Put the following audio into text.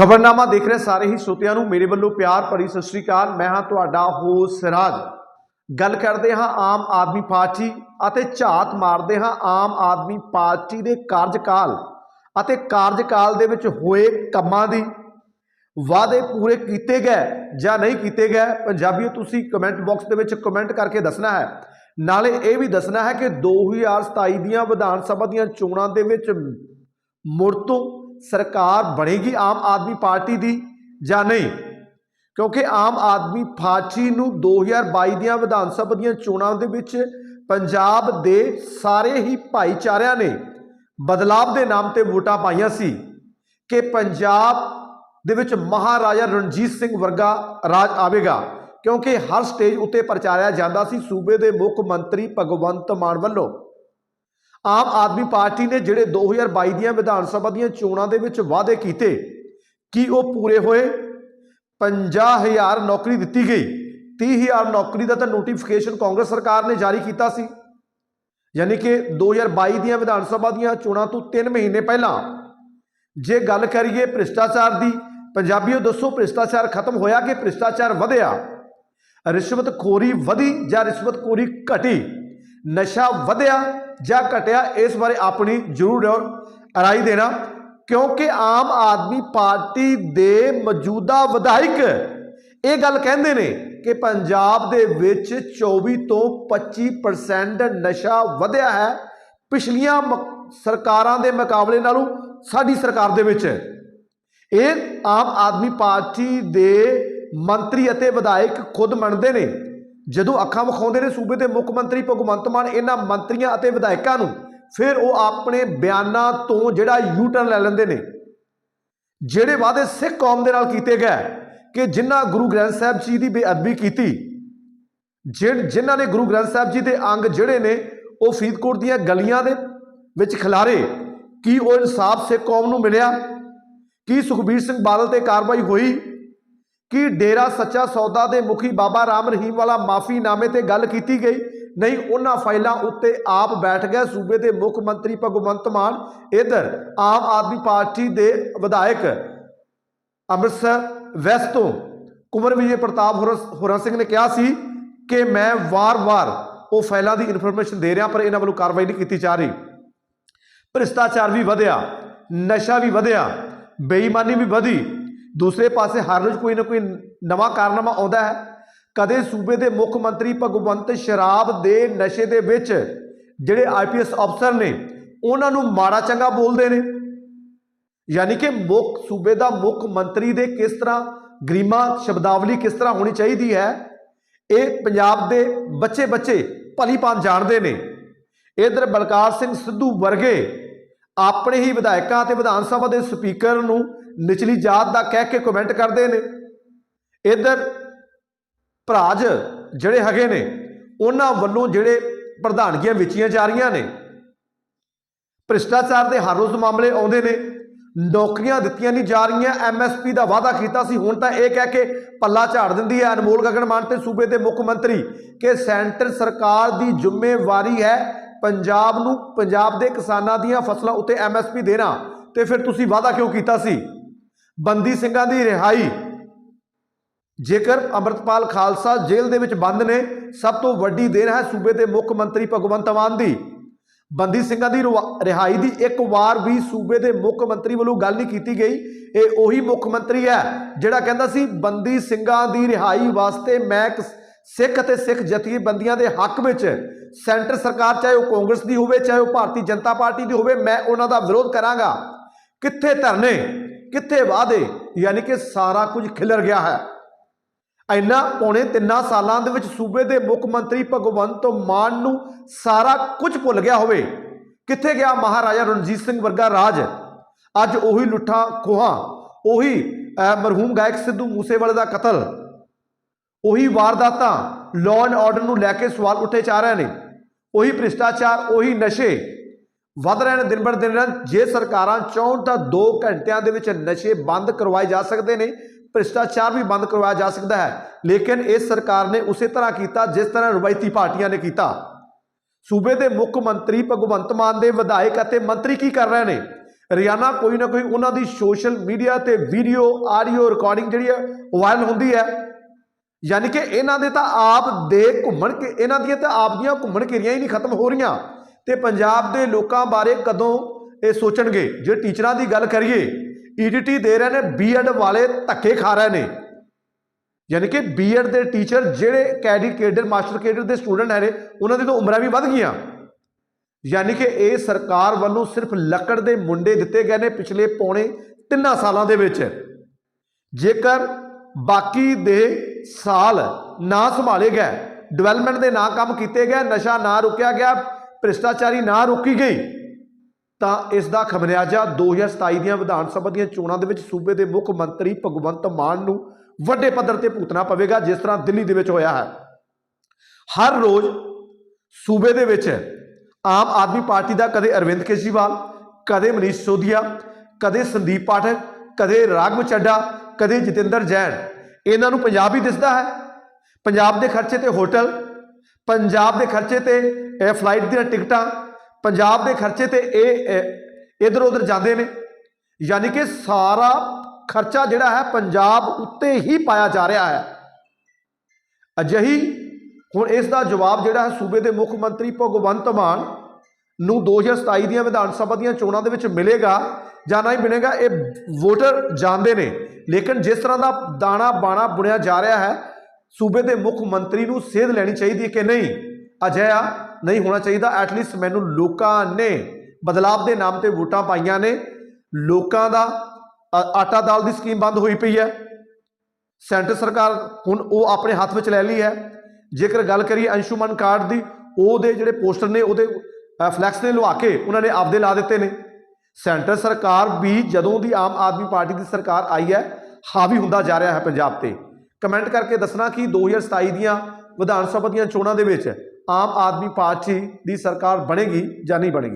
ਖਬਰਨਾਮਾ ਦੇਖ ਰਹੇ ਸਾਰੇ ਹੀ ਸਰੋਤਿਆਂ ਨੂੰ ਮੇਰੇ ਵੱਲੋਂ ਪਿਆਰ ਭਰੀ ਸਤਿ ਸ੍ਰੀ ਅਕਾਲ। ਮੈਂ ਹਾਂ ਤੁਹਾਡਾ ਹੋਸ ਸਿਰਾਜ ਗੱਲ ਕਰਦੇ ਹਾਂ ਆਮ ਆਦਮੀ ਪਾਰਟੀ ਅਤੇ ਝਾਤ ਮਾਰਦੇ ਹਾਂ ਆਮ ਆਦਮੀ ਪਾਰਟੀ ਦੇ ਕਾਰਜਕਾਲ ਅਤੇ ਕਾਰਜਕਾਲ ਦੇ ਵਿੱਚ ਹੋਏ ਕੰਮਾਂ ਦੀ। ਵਾਅਦੇ ਪੂਰੇ ਕੀਤੇ ਗਏ ਜਾਂ ਨਹੀਂ ਕੀਤੇ ਗਏ, ਪੰਜਾਬੀਓ ਤੁਸੀਂ ਕਮੈਂਟ ਬਾਕਸ ਦੇ ਵਿੱਚ ਕਮੈਂਟ ਕਰਕੇ ਦੱਸਣਾ ਹੈ। ਨਾਲੇ ਇਹ ਵੀ ਦੱਸਣਾ ਹੈ ਕਿ 2027 ਦੀਆਂ ਵਿਧਾਨ ਸਭਾ ਦੀਆਂ ਚੋਣਾਂ ਦੇ ਵਿੱਚ ਮੁੜ ਤੋਂ ਸਰਕਾਰ ਬਣੇਗੀ ਆਮ ਆਦਮੀ ਪਾਰਟੀ ਦੀ ਜਾਂ ਨਹੀਂ? ਕਿਉਂਕਿ ਆਮ ਆਦਮੀ ਪਾਰਟੀ ਨੂੰ 2022 ਦੀਆਂ ਵਿਧਾਨ ਸਭਾ ਦੀਆਂ ਚੋਣਾਂ ਦੇ ਵਿੱਚ ਪੰਜਾਬ ਦੇ ਸਾਰੇ ਹੀ ਭਾਈਚਾਰਿਆਂ ਨੇ ਬਦਲਾਵ ਦੇ ਨਾਮ ਤੇ ਵੋਟਾਂ ਪਾਈਆਂ ਸੀ ਕਿ ਪੰਜਾਬ ਦੇ ਵਿੱਚ ਮਹਾਰਾਜਾ ਰਣਜੀਤ ਸਿੰਘ ਵਰਗਾ ਰਾਜ ਆਵੇਗਾ। ਕਿਉਂਕਿ ਹਰ ਸਟੇਜ ਉੱਤੇ ਪ੍ਰਚਾਰਿਆ ਜਾਂਦਾ ਸੀ। ਸੂਬੇ ਦੇ ਮੁੱਖ ਮੰਤਰੀ ਭਗਵੰਤ ਮਾਨ ਵੱਲੋਂ ਆਮ ਆਦਮੀ ਪਾਰਟੀ ਨੇ ਜਿਹੜੇ 2022 ਦੀਆਂ ਵਿਧਾਨ ਸਭਾ ਦੀਆਂ ਚੋਣਾਂ ਦੇ ਵਿੱਚ ਵਾਅਦੇ ਕੀਤੇ, ਕੀ ਉਹ ਪੂਰੇ ਹੋਏ? 50000 ਨੌਕਰੀ ਦਿੱਤੀ ਗਈ 30000 ਨੌਕਰੀ ਦਾ ਤਾਂ ਨੋਟੀਫਿਕੇਸ਼ਨ ਕਾਂਗਰਸ ਸਰਕਾਰ ਨੇ ਜਾਰੀ ਕੀਤਾ ਸੀ। ਯਾਨੀ ਕਿ 2022 ਦੀਆਂ ਵਿਧਾਨ ਸਭਾ ਦੀਆਂ ਚੋਣਾਂ ਤੋਂ 3 ਮਹੀਨੇ ਪਹਿਲਾਂ। ਜੇ ਗੱਲ ਕਰੀਏ ਭ੍ਰਿਸ਼ਟਾਚਾਰ ਦੀ, ਪੰਜਾਬੀਓ ਦੱਸੋ ਭ੍ਰਿਸ਼ਟਾਚਾਰ ਖਤਮ ਹੋਇਆ ਕਿ ਭ੍ਰਿਸ਼ਟਾਚਾਰ ਵਧਿਆ? ਰਿਸ਼ਵਤਖੋਰੀ ਵਧੀ ਜਾਂ ਰਿਸ਼ਵਤਖੋਰੀ ਘਟੀ? ਨਸ਼ਾ ਵਧਿਆ ਜਾਂ ਘਟਿਆ, ਇਸ ਬਾਰੇ ਆਪਣੀ ਜ਼ਰੂਰ ਰਾਏ ਦੇਣਾ। ਕਿਉਂਕਿ ਆਮ ਆਦਮੀ ਪਾਰਟੀ ਦੇ ਮੌਜੂਦਾ ਵਿਧਾਇਕ ਇਹ ਗੱਲ ਕਹਿੰਦੇ ਨੇ ਕਿ ਪੰਜਾਬ ਦੇ ਵਿੱਚ 24 ਤੋਂ 25% ਨਸ਼ਾ ਵਧਿਆ ਹੈ। ਪਿਛਲੀਆਂ ਮ- ਸਰਕਾਰਾਂ ਦੇ ਮੁਕਾਬਲੇ ਨਾਲੋਂ ਸਾਡੀ ਸਰਕਾਰ ਦੇ ਵਿੱਚ। ਇਹ ਆਮ ਆਦਮੀ ਪਾਰਟੀ ਦੇ ਮੰਤਰੀ ਅਤੇ ਵਿਧਾਇਕ ਖੁਦ ਮੰਨਦੇ ਨੇ। ਜਦੋਂ ਅੱਖਾਂ ਵਿਖਾਉਂਦੇ ਨੇ ਸੂਬੇ ਦੇ ਮੁੱਖ ਮੰਤਰੀ ਭਗਵੰਤ ਮਾਨ ਇਹਨਾਂ ਮੰਤਰੀਆਂ ਅਤੇ ਵਿਧਾਇਕਾਂ ਨੂੰ, ਫਿਰ ਉਹ ਆਪਣੇ ਬਿਆਨਾਂ ਤੋਂ ਜਿਹੜਾ ਯੂ ਟਰਨ ਲੈ ਲੈਂਦੇ ਨੇ। ਜਿਹੜੇ ਵਾਅਦੇ ਸਿੱਖ ਕੌਮ ਦੇ ਨਾਲ ਕੀਤੇ ਗਏ, ਕਿ ਜਿਨ੍ਹਾਂ ਗੁਰੂ ਗ੍ਰੰਥ ਸਾਹਿਬ ਜੀ ਦੀ ਬੇਅਦਬੀ ਕੀਤੀ, ਜਿਨ, ਜਿਨ੍ਹਾਂ ਨੇ ਗੁਰੂ ਗ੍ਰੰਥ ਸਾਹਿਬ ਜੀ ਦੇ ਅੰਗ ਜਿਹੜੇ ਨੇ, ਉਹ ਫਰੀਦਕੋਟ ਦੀਆਂ ਗਲੀਆਂ ਦੇ ਵਿੱਚ ਖਿਲਾਰੇ, ਕੀ ਉਹ ਇਨਸਾਫ ਸਿੱਖ ਕੌਮ ਨੂੰ ਮਿਲਿਆ? ਕੀ ਸੁਖਬੀਰ ਸਿੰਘ ਬਾਦਲ ਤੇ ਕਾਰਵਾਈ ਹੋਈ? ਕੀ ਡੇਰਾ ਸੱਚਾ ਸੌਦਾ ਦੇ ਮੁਖੀ ਬਾਬਾ ਰਾਮ ਰਹੀਮ ਵਾਲਾ ਮਾਫੀਨਾਮੇ ਤੇ ਗੱਲ ਕੀਤੀ ਗਈ। ਨਹੀਂ, ਉਹਨਾਂ ਫਾਈਲਾਂ ਉੱਤੇ ਆਪ ਬੈਠ ਗਏ। ਸੂਬੇ ਦੇ ਮੁੱਖ ਮੰਤਰੀ ਭਗਵੰਤ ਮਾਨ, ਇਧਰ ਆਮ ਆਦਮੀ ਪਾਰਟੀ ਦੇ ਵਿਧਾਇਕ ਅੰਮ੍ਰਿਤਸਰ ਵੈਸਟ ਤੋਂ ਕੁਮਰ ਵਿਜੇ ਪ੍ਰਤਾਪ ਹੋਰਾਂ ਹੋਰਾਂ ਸਿੰਘ ਨੇ ਕਿਹਾ ਸੀ ਕਿ ਮੈਂ ਵਾਰ-ਵਾਰ ਉਹ ਫਾਈਲਾਂ ਦੀ ਇਨਫੋਰਮੇਸ਼ਨ ਦੇ ਰਿਹਾ, ਪਰ ਇਹਨਾਂ ਵੱਲੋਂ ਕਾਰਵਾਈ ਨਹੀਂ ਕੀਤੀ ਜਾ ਰਹੀ। ਭ੍ਰਿਸ਼ਟਾਚਾਰ ਵੀ ਵਧਿਆ, ਨਸ਼ਾ ਵੀ ਵਧਿਆ, ਬੇਈਮਾਨੀ ਵੀ ਵਧੀ। ਦੂਸਰੇ ਪਾਸੇ ਹਰ ਰੋਜ਼ ਕੋਈ ਨਾ ਕੋਈ ਨਵਾਂ ਕਾਰਨਾਮਾ ਆਉਂਦਾ ਹੈ। ਕਦੇ ਸੂਬੇ ਦੇ ਮੁੱਖ ਮੰਤਰੀ ਭਗਵੰਤ ਸ਼ਰਾਬ ਦੇ ਨਸ਼ੇ ਦੇ ਵਿੱਚ ਜਿਹੜੇ ਆਈਪੀਐਸ ਅਫਸਰ ਨੇ, ਉਹਨਾਂ ਨੂੰ ਮਾੜਾ ਚੰਗਾ ਬੋਲਦੇ ਨੇ। ਯਾਨੀ ਕਿ ਮੁੱਖ, ਸੂਬੇ ਦਾ ਮੁੱਖ ਮੰਤਰੀ ਦੇ ਕਿਸ ਤਰ੍ਹਾਂ ਗਰੀਮਾ, ਸ਼ਬਦਾਵਲੀ ਕਿਸ ਤਰ੍ਹਾਂ ਹੋਣੀ ਚਾਹੀਦੀ ਹੈ, ਇਹ ਪੰਜਾਬ ਦੇ ਬੱਚੇ ਬੱਚੇ ਭਲੀ ਭਾਂਤ ਜਾਣਦੇ ਨੇ। ਇਧਰ ਬਲਕਾਰ ਸਿੰਘ ਸਿੱਧੂ ਵਰਗੇ ਆਪਣੇ ਹੀ ਵਿਧਾਇਕਾਂ ਤੇ ਵਿਧਾਨ ਸਭਾ ਦੇ ਸਪੀਕਰ ਨੂੰ ਨਿਚਲੀ ਜਾਤ ਦਾ ਕਹਿ ਕੇ ਕਮੈਂਟ ਕਰਦੇ ਨੇ। ਇਧਰ ਭਰਾਜ ਜਿਹੜੇ ਹੈਗੇ ਨੇ, ਉਹਨਾਂ ਵੱਲੋਂ ਜਿਹੜੇ ਪ੍ਰਧਾਨਗੀਆਂ ਵਿਚੀਆਂ ਜਾ ਰਹੀਆਂ ਨੇ, ਭ੍ਰਿਸ਼ਟਾਚਾਰ ਦੇ ਹਰ ਰੋਜ਼ ਮਾਮਲੇ ਆਉਂਦੇ ਨੇ, ਨੌਕਰੀਆਂ ਦਿੱਤੀਆਂ ਨਹੀਂ ਜਾ ਰਹੀਆਂ ਐਮਐਸਪੀ ਦਾ ਵਾਅਦਾ ਕੀਤਾ ਸੀ, ਹੁਣ ਤਾਂ ਇਹ ਕਹਿ ਕੇ ਪੱਲਾ ਝਾੜ ਦਿੰਦੀ ਹੈ। ਅਨਮੋਲ ਗਗਨ ਮਾਨ ਤੇ ਸੂਬੇ ਦੇ ਮੁੱਖ ਮੰਤਰੀ ਕਿ ਸੈਂਟਰ ਸਰਕਾਰ ਦੀ ਜ਼ਿੰਮੇਵਾਰੀ ਹੈ ਪੰਜਾਬ ਨੂੰ, ਪੰਜਾਬ ਦੇ ਕਿਸਾਨਾਂ ਦੀਆਂ ਫਸਲਾਂ ਉੱਤੇ ਐਮਐਸਪੀ ਦੇਣਾ। ਤੇ ਫਿਰ ਤੁਸੀਂ ਵਾਅਦਾ ਕਿਉਂ ਕੀਤਾ ਸੀ? ਬੰਦੀ ਸਿੰਘਾਂ ਦੀ ਰਿਹਾਈ। ਜੇਕਰ ਅੰਮ੍ਰਿਤਪਾਲ ਖਾਲਸਾ ਜੇਲ੍ਹ ਦੇ ਵਿੱਚ ਬੰਦ ਨੇ, ਸਭ ਤੋਂ ਵੱਡੀ ਦੇਰ ਹੈ ਸੂਬੇ ਦੇ ਮੁੱਖ ਮੰਤਰੀ ਭਗਵੰਤ ਮਾਨ ਦੀ। ਬੰਦੀ ਸਿੰਘਾਂ ਦੀ ਰੁਆ- ਰਿਹਾਈ ਦੀ ਇੱਕ ਵਾਰ ਵੀ ਸੂਬੇ ਦੇ ਮੁੱਖ ਮੰਤਰੀ ਵੱਲੋਂ ਗੱਲ ਨਹੀਂ ਕੀਤੀ ਗਈ। ਇਹ ਉਹੀ ਮੁੱਖ ਮੰਤਰੀ ਹੈ, ਜਿਹੜਾ ਕਹਿੰਦਾ ਸੀ, ਬੰਦੀ ਸਿੰਘਾਂ ਦੀ ਰਿਹਾਈ ਵਾਸਤੇ ਮੈਂ ਸਿੱਖ ਅਤੇ ਸਿੱਖ ਜਥੇਬੰਦੀਆਂ ਦੇ ਹੱਕ ਵਿੱਚ ਸੈਂਟਰ ਸਰਕਾਰ, ਚਾਹੇ ਉਹ ਕਾਂਗਰਸ ਦੀ ਹੋਵੇ, ਚਾਹੇ ਉਹ ਭਾਰਤੀ ਜਨਤਾ ਪਾਰਟੀ ਦੀ ਹੋਵੇ, ਮੈਂ ਉਹਨਾਂ ਦਾ ਵਿਰੋਧ ਕਰਾਂਗਾ। ਕਿੱਥੇ ਧਰਨੇ? ਕਿੱਥੇ ਵਾਅਦੇ? ਯਾਨੀ ਕਿ ਸਾਰਾ ਕੁਝ ਖਿਲਰ ਗਿਆ ਹੈ। ਇੰਨਾ ਪੌਣੇ ਤਿੰਨਾਂ ਸਾਲਾਂ ਦੇ ਵਿੱਚ ਸੂਬੇ ਦੇ ਮੁੱਖ ਮੰਤਰੀ ਭਗਵੰਤ ਮਾਨ ਨੂੰ ਸਾਰਾ ਕੁਝ ਭੁੱਲ ਗਿਆ ਹੋਵੇ। ਕਿੱਥੇ ਗਿਆ ਮਹਾਰਾਜਾ ਰਣਜੀਤ ਸਿੰਘ ਵਰਗਾ ਰਾਜ? ਅੱਜ ਉਹੀ ਲੁੱਟਾਂ, ਖੋਹਾਂ, ਉਹੀ ਮਰਹੂਮ ਗਾਇਕ ਸਿੱਧੂ ਮੂਸੇਵਾਲੇ ਦਾ ਕਤਲ, ਉਹੀ ਵਾਰਦਾਤਾਂ ਲਾਅ ਐਂਡ ਆਰਡਰ ਨੂੰ ਲੈ ਕੇ ਸਵਾਲ ਉੱਠੇ ਜਾ ਰਹੇ ਨੇ, ਉਹੀ ਭ੍ਰਿਸ਼ਟਾਚਾਰ, ਉਹੀ ਨਸ਼ੇ ਵੱਧ ਰਹੇ ਨੇ ਦਿਨ ਬਰ ਦਿਨ। ਜੇ ਸਰਕਾਰਾਂ ਚਾਹੁਣ ਤਾਂ 2 ਘੰਟਿਆਂ ਦੇ ਵਿੱਚ ਨਸ਼ੇ ਬੰਦ ਕਰਵਾਏ ਜਾ ਸਕਦੇ ਨੇ, ਭ੍ਰਿਸ਼ਟਾਚਾਰ ਵੀ ਬੰਦ ਕਰਵਾਇਆ ਜਾ ਸਕਦਾ ਹੈ। ਲੇਕਿਨ ਇਸ ਸਰਕਾਰ ਨੇ ਉਸੇ ਤਰ੍ਹਾਂ ਕੀਤਾ ਜਿਸ ਤਰ੍ਹਾਂ ਰਵਾਇਤੀ ਪਾਰਟੀਆਂ ਨੇ ਕੀਤਾ। ਸੂਬੇ ਦੇ ਮੁੱਖ ਮੰਤਰੀ ਭਗਵੰਤ ਮਾਨ ਦੇ ਵਿਧਾਇਕ ਅਤੇ ਮੰਤਰੀ ਕੀ ਕਰ ਰਹੇ ਨੇ? ਰੋਜ਼ਾਨਾ ਕੋਈ ਨਾ ਕੋਈ ਉਹਨਾਂ ਦੀ ਸੋਸ਼ਲ ਮੀਡੀਆ ਤੇ ਵੀਡੀਓ, ਆਡੀਓ ਰਿਕਾਰਡਿੰਗ ਜਿਹੜੀ ਹੈ ਵਾਇਰਲ ਹੁੰਦੀ ਹੈ। ਯਾਨੀ ਕਿ ਇਹਨਾਂ ਦੇ ਤਾਂ ਆਪ ਦੇ ਘੁੰਮਣ ਕੇ, ਇਹਨਾਂ ਦੀਆਂ ਤਾਂ ਆਪ ਦੀਆਂ ਘੁੰਮਣ ਘੇਰੀਆਂ ਹੀ ਨਹੀਂ ਖਤਮ ਹੋ ਰਹੀਆਂ। ਤੇ ਪੰਜਾਬ ਦੇ ਲੋਕਾਂ ਬਾਰੇ ਕਦੋਂ ਇਹ ਸੋਚਣਗੇ? ਜੇ ਟੀਚਰਾਂ ਦੀ ਗੱਲ ਕਰੀਏ ਈਡੀਟੀ ਦੇ ਰਹੇ ਨੇ ਬੀਐਡ ਵਾਲੇ ਧੱਕੇ ਖਾ ਰਹੇ ਨੇ। ਯਾਨੀ ਕਿ ਬੀਐਡ ਦੇ ਟੀਚਰ ਜਿਹੜੇ ਕੈਡਿਟ ਕੇਡਰ, ਮਾਸਟਰ ਕੇਡਰ ਦੇ ਸਟੂਡੈਂਟ ਹੈ ਨੇ ਉਹਨਾਂ ਦੀ ਤਾਂ ਉਮਰਾਂ ਵੀ ਵੱਧ ਗਈਆਂ। ਯਾਨੀ ਕਿ ਇਹ ਸਰਕਾਰ ਵੱਲੋਂ ਸਿਰਫ ਲੱਕੜ ਦੇ ਮੁੰਡੇ ਦਿੱਤੇ ਗਏ ਨੇ ਪਿਛਲੇ ਪੌਣੇ ਤਿੰਨਾਂ ਸਾਲਾਂ ਦੇ ਵਿੱਚ। ਜੇਕਰ ਬਾਕੀ ਦੇ ਸਾਲ ਨਾ ਸੰਭਾਲੇ ਗਏ ਡਿਵੈਲਪਮੈਂਟ ਦੇ ਨਾ ਕੰਮ ਕੀਤੇ ਗਏ, ਨਸ਼ਾ ਨਾ ਰੁਕਿਆ ਗਿਆ ਭ੍ਰਿਸ਼ਟਾਚਾਰੀ ਨਾ ਰੋਕੀ ਗਈ, ਤਾਂ ਇਸ ਦਾ ਖਮਿਆਜਾ 2027 ਦੀਆਂ ਵਿਧਾਨ ਸਭਾ ਦੀਆਂ ਚੋਣਾਂ ਦੇ ਵਿੱਚ ਸੂਬੇ ਦੇ ਮੁੱਖ ਮੰਤਰੀ ਭਗਵੰਤ ਮਾਨ ਨੂੰ ਵੱਡੇ ਪੱਧਰ ਤੇ ਭੁਗਤਣਾ ਪਵੇਗਾ, ਜਿਸ ਤਰ੍ਹਾਂ ਦਿੱਲੀ ਦੇ ਵਿੱਚ ਹੋਇਆ ਹੈ। ਹਰ ਰੋਜ਼ ਸੂਬੇ ਦੇ ਵਿੱਚ ਆਮ ਆਦਮੀ ਪਾਰਟੀ ਦਾ ਕਦੇ ਅਰਵਿੰਦ ਕੇਜਰੀਵਾਲ, ਕਦੇ ਮਨੀਸ਼ ਸੋਧੀਆ, ਕਦੇ ਸੰਦੀਪ ਪਾਠਕ, ਕਦੇ ਰਾਘਵ ਚੱਡਾ, ਕਦੇ ਜਤਿੰਦਰ ਜੈਨ। ਇਹਨਾਂ ਨੂੰ ਪੰਜਾਬ ਹੀ ਦਿਸਦਾ ਹੈ। ਪੰਜਾਬ ਦੇ ਖਰਚੇ ਤੇ ਹੋਟਲ ਪੰਜਾਬ ਦੇ ਖਰਚੇ ਤੇ, ਇਹ ਫਲਾਈਟ ਦੀਆਂ ਟਿਕਟਾਂ, ਪੰਜਾਬ ਦੇ ਖਰਚੇ ਤੇ ਇਹ ਇਧਰ ਉਧਰ ਜਾਂਦੇ ਨੇ। ਯਾਨੀ ਕਿ ਸਾਰਾ ਖਰਚਾ ਜਿਹੜਾ ਹੈ ਪੰਜਾਬ ਉੱਤੇ ਹੀ ਪਾਇਆ ਜਾ ਰਿਹਾ ਹੈ। ਅਜਿਹੀ ਹੁਣ ਇਸ ਦਾ ਜਵਾਬ ਜਿਹੜਾ ਹੈ ਸੂਬੇ ਦੇ ਮੁੱਖ ਮੰਤਰੀ ਭਗਵੰਤ ਮਾਨ ਨੂੰ 2027 ਦੀਆਂ ਵਿਧਾਨ ਸਭਾ ਦੀਆਂ ਚੋਣਾਂ ਦੇ ਵਿੱਚ ਮਿਲੇਗਾ ਜਾਂ ਨਹੀਂ ਮਿਲੇਗਾ, ਇਹ ਵੋਟਰ ਜਾਣਦੇ ਨੇ। ਲੇਕਿਨ ਜਿਸ ਤਰ੍ਹਾਂ ਦਾ ਦਾਣਾ ਬਾਣਾ ਬੁਣਿਆ ਜਾ ਰਿਹਾ ਹੈ ਸੂਬੇ ਦੇ ਮੁੱਖ ਮੰਤਰੀ ਨੂੰ ਸੇਧ ਲੈਣੀ ਚਾਹੀਦੀ ਹੈ ਕਿ ਨਹੀਂ? ਅਜਿਹਾ ਨਹੀਂ ਹੋਣਾ ਚਾਹੀਦਾ। ਐਟਲੀਸਟ ਮੈਨੂੰ ਲੋਕਾਂ ਨੇ ਬਦਲਾਵ ਦੇ ਨਾਮ ਤੇ ਵੋਟਾਂ ਪਾਈਆਂ ਨੇ। ਲੋਕਾਂ ਦਾ ਆਟਾ ਦਾਲ ਦੀ ਸਕੀਮ ਬੰਦ ਹੋਈ ਪਈ ਹੈ। ਸੈਂਟਰ ਸਰਕਾਰ ਹੁਣ ਉਹ ਆਪਣੇ ਹੱਥ ਵਿੱਚ ਲੈ ਲਈ ਹੈ। ਜੇਕਰ ਗੱਲ ਕਰੀਏ ਅੰਸ਼ੁਮਨ ਕਾਰਡ ਦੀ, ਉਹਦੇ ਜਿਹੜੇ ਪੋਸਟਰ ਨੇ, ਉਹਦੇ ਫਲੈਕਸ ਨੇ ਲਵਾ ਕੇ ਉਹਨਾਂ ਨੇ ਆਪਦੇ ਲਾ ਦਿੱਤੇ ਨੇ। ਸੈਂਟਰ ਸਰਕਾਰ ਵੀ ਜਦੋਂ ਦੀ ਆਮ ਆਦਮੀ ਪਾਰਟੀ ਦੀ ਸਰਕਾਰ ਆਈ ਹੈ, ਹਾਵੀ ਹੁੰਦਾ ਜਾ ਰਿਹਾ ਹੈ ਪੰਜਾਬ ਤੇ। ਕਮੈਂਟ ਕਰਕੇ ਦੱਸਣਾ ਕਿ 2027 ਦੀਆਂ ਵਿਧਾਨ ਸਭਾ ਦੀਆਂ ਚੋਣਾਂ ਦੇ ਵਿੱਚ ਆਮ ਆਦਮੀ ਪਾਰਟੀ ਦੀ ਸਰਕਾਰ ਬਣੇਗੀ ਜਾਂ ਨਹੀਂ ਬਣੇਗੀ।